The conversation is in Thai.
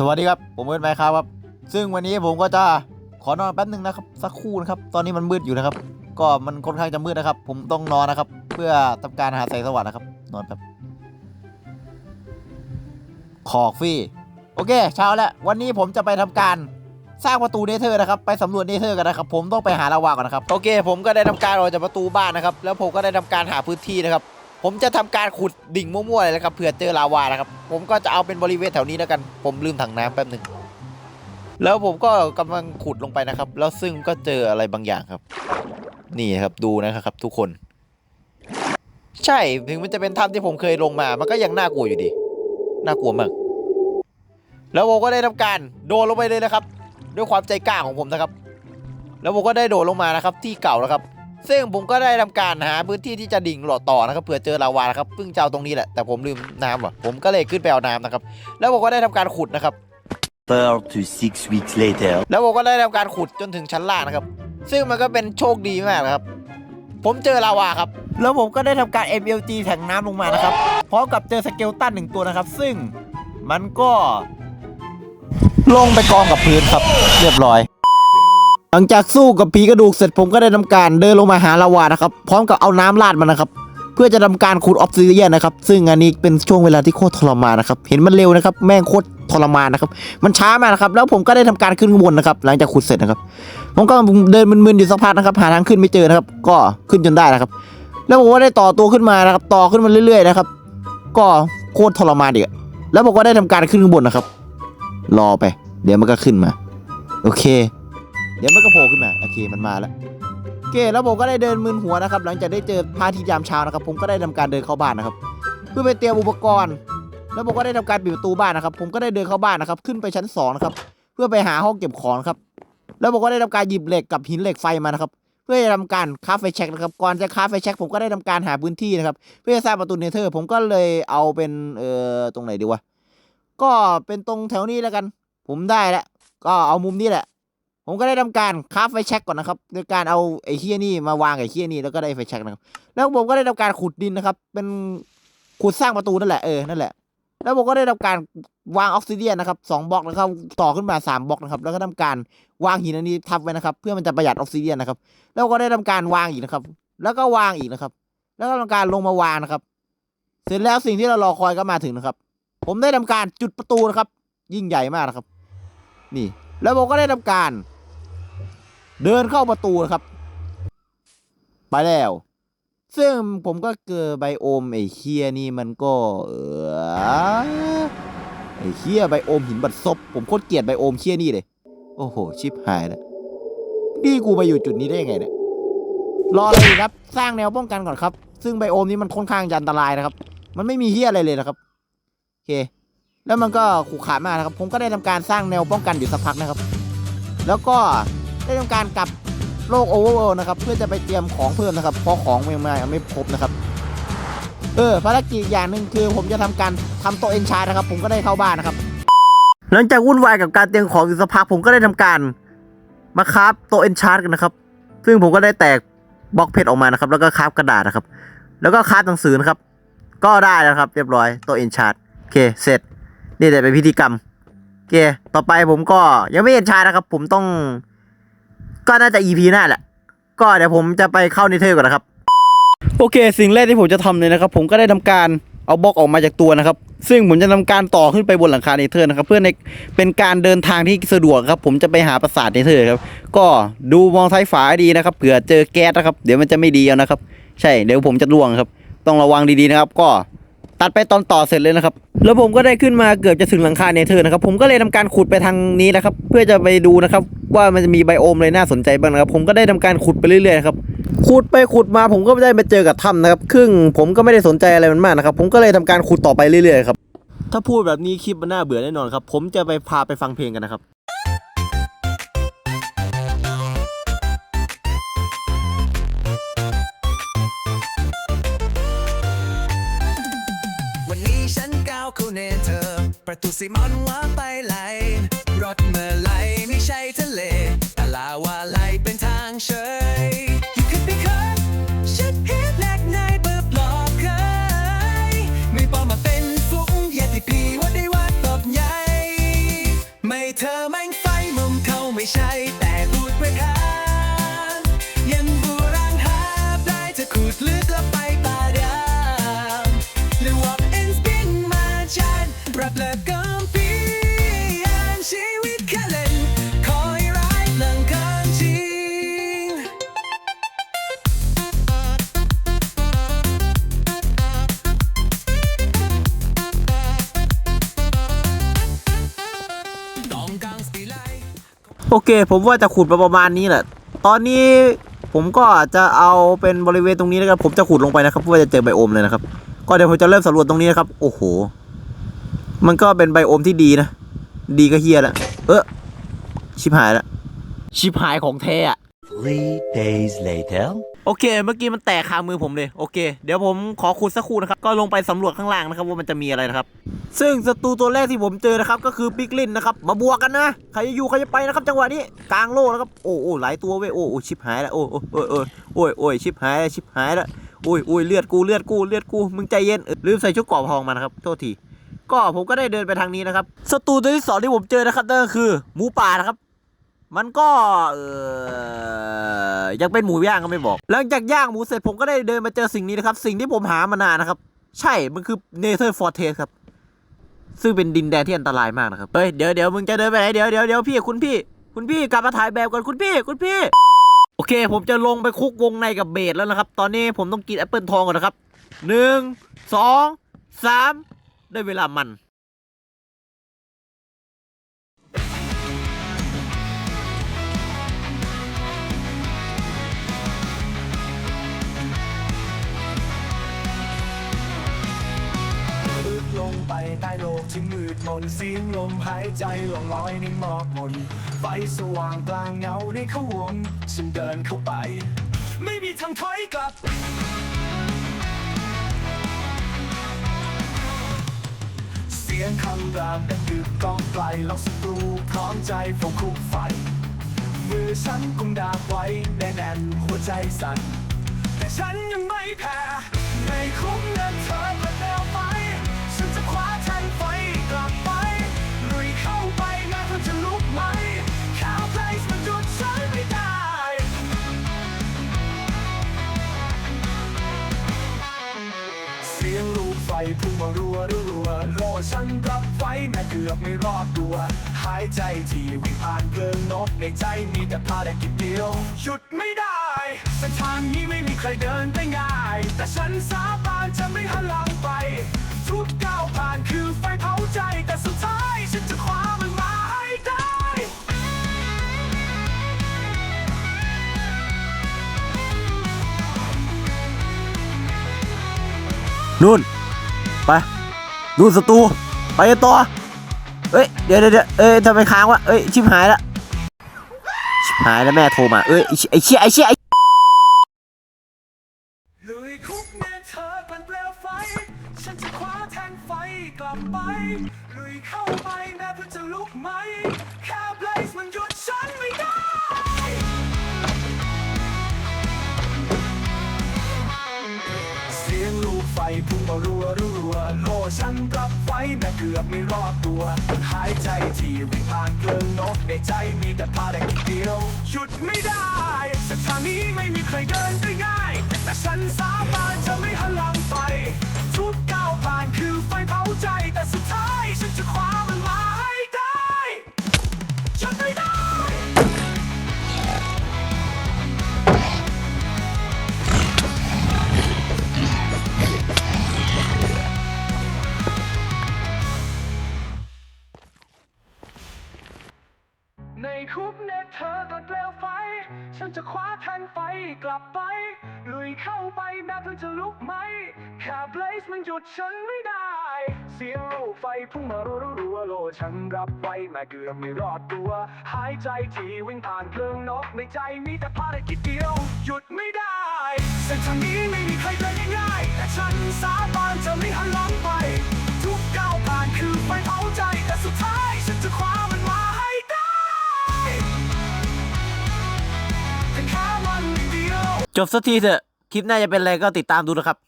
สวัสดีครับ ผมเอิร์ธไมค์ครับ ซึ่งวันนี้ผมก็จะขอนอนแป๊บหนึ่งนะครับ สักครู่นะครับ ตอนนี้มันมืดอยู่นะครับ ก็มันค่อนข้างจะมืดนะครับ ผมต้องนอนนะครับ เพื่อทำการหาแสงสว่างนะครับ นอนแป๊บขอกฟรีโอเค เช้าแล้ววันนี้ผมจะไปทำการสร้างประตูเนเธอร์นะครับ ไปสำรวจเนเธอร์กันนะครับ ผมต้องไปหาลาวาก่อนนะครับ โอเค ผมก็ได้ทำการออกจากประตูบ้านนะครับ แล้วผมก็ได้ทำการหาพื้นที่นะครับ ผมจะทำการขุดดิ่งมั่วๆเลยนะครับเผื่อเจอลาวานะครับผมก็จะเอาเป็นบริเวณแถวนี้แล้วกัน ผมลืมถังน้ำแป๊บหนึ่งแล้วผมก็กำลังขุดลงไปนะครับ แล้วซึ่งก็เจออะไรบางอย่างครับ นี่ครับดูนะครับ ทุกคน ใช่ถึงมันจะเป็นถ้ำที่ผมเคยลงมา มันก็ยังน่ากลัวอยู่ดีน่ากลัวมากแล้วผมก็ได้ทำการโดดลงไปเลยนะครับ ด้วยความใจกล้าของผมนะครับ แล้วผมก็ได้โดดลงมานะครับ ที่เก่าแล้วครับ ซึ่งผมก็ได้ทำการหาพื้นที่ที่จะดิ่งหลอดต่อนะครับเผื่อเจอลาวานะครับเพิ่งจะเอาตรงนี้แหละแต่ผมลืมน้ำว่ะผมก็เลยขึ้นไปเอาน้ำนะครับแล้วผมก็ได้ทำการขุดนะครับ Four to six weeks later. แล้วผมก็ได้ทำการขุดจนถึงชั้นล่างนะครับ ซึ่งมันก็เป็นโชคดีมากนะครับ ผมเจอลาวาครับ แล้วผมก็ได้ทำการ MLG แทงน้ำลงมานะครับพร้อมกับเจอสเกลตันหนึ่งตัวนะครับ ซึ่งมันก็ลงไปกองกับพื้นครับ เรียบร้อย หลังจากสู้กับผีกระดูกเสร็จผมก็ได้ทำการเดินลงมาหาลาวานะครับ พร้อมกับเอาน้ำราดมันนะครับ เพื่อจะทำการขุดออฟซิเดียนนะครับ ซึ่งอันนี้เป็นช่วงเวลาที่โคตรทรมานนะครับ เห็นมันเร็วนะครับ แม่งโคตรทรมานนะครับ มันช้ามากนะครับ แล้วผมก็ได้ทำการขึ้นข้างบนนะครับ หลังจากขุดเสร็จนะครับ ผมก็เดินมึนๆอยู่สักพักนะครับ หาทางขึ้นไม่เจอนะครับ ก็ขึ้นจนได้นะครับ แล้วผมก็ได้ต่อตัวขึ้นมานะครับ ต่อขึ้นมาเรื่อยๆนะครับ ก็โคตรทรมานอีกอะแล้วผมก็ได้ทำการขึ้นข้างบนนะครับ รอไป เดี๋ยวมันก็ขึ้นมา โอเค เดี๋ยวมันก็โผล่ขึ้นมาโอเคมันมาแล้วโอเคแล้วผมก็ได้เดินมึนหัวนะครับ หลังจากได้เจอพาทิยามเช้านะครับ ผมก็ได้ทำการเดินเข้าบ้านนะครับ เพื่อไปเตรียมอุปกรณ์ แล้วผมก็ได้ทำการปิดประตูบ้านนะครับ ผมก็ได้เดินเข้าบ้านนะครับ ขึ้นไปชั้นสองนะครับเพื่อไปหาห้องเก็บของครับ แล้วผมก็ได้ทำการหยิบเหล็กกับหินเหล็กไฟมานะครับเพื่อจะทำการคาไฟแช็กนะครับ ก่อนจะคาไฟแช็กผมก็ได้ทำการหาพื้นที่นะครับ เพื่อจะสร้างประตูเนเธอร์ ผมก็เลยเอาเป็นเอ่อตรงไหนดีวะ ก็เป็นตรงแถวนี้แล้วกัน ผมได้แล้ว ก็เอามุมนี้แหละ ผมก็ได้ทำการคราฟไฟแช็กก่อนนะครับโดยการเอาไอ้เฮี้ยนี่มาวางไอ้เฮี้ยนี่แล้วก็ได้ไฟแช็กนะครับ แล้วผมก็ได้ทำการขุดดินนะครับ เป็นขุดสร้างประตูนั่นแหละเออนั่นแหละ แล้วผมก็ได้ทำการวางออกซิเดียนนะครับสองบล็อกนะครับต่อขึ้นมาสามบล็อกนะครับ แล้วก็ทำการวางหินอันนี้ทับไว้นะครับ เพื่อมันจะประหยัดออกซิเดียนนะครับ แล้วก็ได้ทำการวางอีกนะครับ แล้วก็วางอีกนะครับ แล้วก็ทำการลงมาวางนะครับ เสร็จแล้วสิ่งที่เรารอคอยก็มาถึงนะครับ ผมได้ทำการจุดประตูนะครับ ยิ่งใหญ่มากนะครับ นี่ แล้วผมก็ได้ทำการ เดินเข้าประตูครับ ไปแล้ว ซึ่งผมก็เจอไบโอมไอ้เคียนี่มันก็ เออไอ้เคียไบโอมหินบัดซบผมโคตรเกลียดไบโอมเคียนี่เลย โอ้โห ชิบหายแล้วนี่กูมาอยู่จุดนี้ได้ยังไงเนี่ยรออะไรครับ สร้างแนวป้องกันก่อนครับ ซึ่งไบโอมนี้มันค่อนข้างอันตรายนะครับ มันไม่มีเฮียอะไรเลยนะครับโอเค แล้วมันก็ขูขามากนะครับ ผมก็ได้ทำการสร้างแนวป้องกันอยู่สักพักนะครับ แล้วก็ ได้ทำการกลับโลกโอเวอร์เวนะครับเพื่อจะไปเตรียมของเพิ่มนะครับเพราะของยังไม่ไม่ครบนะครับเออภารกิจอย่างหนึ่งคือผมจะทำการทำโต๊ะเอนชาร์นะครับ ผมก็ได้เข้าบ้านนะครับ หลังจากวุ่นวายกับการเตรียมของอยู่สักพักผมก็ได้ทำการมาคราฟโต๊ะเอนชาร์กันนะครับ ซึ่งผมก็ได้แตกบล็อกเพชรออกมานะครับ แล้วก็คราฟกระดาษนะครับ แล้วก็คราฟหนังสือนะครับ ก็ได้แล้วครับ เรียบร้อยโต๊ะเอนชาร์โอเคเสร็จนี่แต่เป็นพิธีกรรมโอเคต่อไปผมก็ยังไม่เห็นชาร์ตนะครับ ผมต้อง ก็น่าจะ EP หน้าแหละ ก็เดี๋ยวผมจะไปเข้าในเทอร์ก่อนนะครับ โอเค สิ่งแรกที่ผมจะทำเลยนะครับ ผมก็ได้ทำการเอาบล็อกออกมาจากตัวนะครับ ซึ่งผมจะทำการต่อขึ้นไปบนหลังคาเนเธอร์นะครับ เพื่อในเป็นการเดินทางที่สะดวกครับ ผมจะไปหาปราสาทเนเธอร์ครับ ก็ดูมองซ้ายฝาให้ดีนะครับเผื่อเจอแก๊สนะครับ เดี๋ยวมันจะไม่ดีเอานะครับ ใช่เดี๋ยวผมจะล่วงครับ ต้องระวังดีๆนะครับ ก็ ตัดไปตอนต่อเสร็จเลยนะครับ แล้วผมก็ได้ขึ้นมาเกือบจะถึงหลังคาเนเธอร์นะครับ ผมก็เลยทำการขุดไปทางนี้นะครับ เพื่อจะไปดูนะครับ ว่ามันจะมีไบโอมอะไรน่าสนใจบ้างนะครับ ผมก็ได้ทำการขุดไปเรื่อยๆนะครับ ขุดไปขุดมาผมก็ได้มาเจอกับถ้ำนะครับ ครึ่งผมก็ไม่ได้สนใจอะไรมันมากนะครับ ผมก็เลยทำการขุดต่อไปเรื่อยๆครับ ถ้าพูดแบบนี้คลิปมันน่าเบื่อแน่นอนครับ ผมจะไปพาไปฟังเพลงกันนะครับ ประตูซีมอนว่าไปไหลรถเมื่อไหลไม่ใช่ทะเล แต่ลาวาไหลเป็นทางเชิญ โอเค ผมว่าจะขุดมาประมาณนี้แหละ ตอนนี้ผมก็จะเอาเป็นบริเวณตรงนี้นะครับผมจะขุดลงไปนะครับเพื่อจะเจอไบโอมเลยนะครับ ก็เดี๋ยวผมจะเริ่มสำรวจตรงนี้นะครับ โอ้โห มันก็เป็นไบโอมที่ดีนะ ดีก็เฮียละ เออชิบหายละ ชิบหายของแท้อะ Three days later. โอเค เมื่อกี้มันแตกคามือผมเลย โอเค เดี๋ยวผมขอขุดสักครู่นะครับ ก็ลงไปสำรวจข้างล่างนะครับว่ามันจะมีอะไรนะครับ ซึ่งศัตรูตัวแรกที่ผมเจอนะครับก็คือปิกลินนะครับมาบวกกันนะใครจะอยู่ใครจะไปนะครับจังหวะนี้กลางโลกนะครับโอ้โอ้หลายตัวเว้ยโอ้โอ้ชิบหายแล้วโอ้โอ้โอ้โอ้โอ้ยโอ้ยชิบหายแล้วชิบหายแล้วโอ้ยโอ้ยเลือดกูเลือดกูเลือดกูมึงใจเย็นลืมใส่ชุดกราะทองมานะครับโทษทีก็ผมก็ได้เดินไปทางนี้นะครับศัตรูตัวที่สองที่ผมเจอนะครับนั่นก็คือหมูป่านะครับ มันก็เออยังเป็นหมูย่างก็ไม่บอกหลังจากย่างหมูเสร็จผมก็ได้เดินมาเจอสิ่งนี้นะครับ สิ่งที่ผมหามานานนะครับ ใช่มันคือเนเธอร์ฟอร์เทสครับ ซึ่งเป็นดินแดนที่อันตรายมากนะครับ เฮ้ย เดี๋ยวเดี๋ยวมึงจะเดินไปไหน เดี๋ยวเดี๋ยวเดี๋ยวพี่คุณพี่ คุณพี่กลับมาถ่ายแบบก่อนคุณพี่ คุณพี่ โอเค ผมจะลงไปคุกวงในกับเบสแล้วนะครับ ตอนนี้ผมต้องกินแอปเปิลทองก่อนนะครับหนึ่งสองสามได้เวลามัน ใต้โลกที่มืดมนเสียงลมหายใจลงลอยในหมอกมนไฟสว่างกลางเงาในขวงฉันเดินเข้าไป ไม่มีทางถอยกลับเสียงคำรามดังกึกก้องไกลล็อกศัตรูพร้อมใจฟงคุกไฟ มือฉันกุมดาบไว้แน่นแน่นหัวใจสั่น แต่ฉันยังไม่แพ้ในคุ้มนั้น อบไม่รอดตัว หายใจที่วิ่งผ่านเพลิงนกในใจมีแต่ภารกิจเดียวหยุดไม่ได้เส้นทางนี้ไม่มีใครเดินได้ง่าย แต่ฉันสาบานจะไม่หันหลังไป ทุกก้าวผ่านคือไฟเผาใจแต่สุดท้ายฉันจะคว้ามันมาให้ได้นู่น ไป นู่นศัตรูไปต่อ เอ้ยเดี๋ยวเดี๋ยวเอ้ยทำไมค้างวะเอ้ยชิบหายละชิบหายแล้วแม่โทรมาเอ้ยไอ้เชี่ยไอ้เชี่ยไอ้ลุยคุกแม่เธอเป็นเปลวไฟ ฉันจะคว้าแทงไฟกลับไปลุยเข้าไปแม้เพื่อจะลุกไหมแค่เบลสมันหยุดฉันไม่ได้เสียงลูกไฟพุ่งมารัวรัวโลฉันรับ ไฟแม่เกือบไม่รอดตัวหายใจที่วิ่งผ่านเพลิงนกในใจมีแต่พารกิจเดียว หยุดไม่ได้เส้นทางนี้ไม่มีใครเดินได้ง่าย แต่ฉันสาบานจะไม่หันหลังไป ทุกก้าวผ่านคือไฟเผาใจแต่สุดท้ายฉันจะคว้ามัน จะคว้าแทงไฟกลับไป ลุยเข้าไปแม้เธอจะลุกไหมแค่เบลสมันหยุดฉันไม่ได้ เสียงลูกไฟพุ่งมารัวรัวๆโลฉันรับไว้แม้เกือบไม่รอดตัว หายใจที่วิ่งผ่านเพลิงนกในใจมีแต่ภารกิจเดียว หยุดไม่ได้เส้นทางนี้ไม่มีใครเดินง่ายๆแต่ฉันสาบานจะไม่หันหลัง จบสักทีเถอะ คลิปหน้าจะเป็นอะไรก็ติดตามดูนะครับ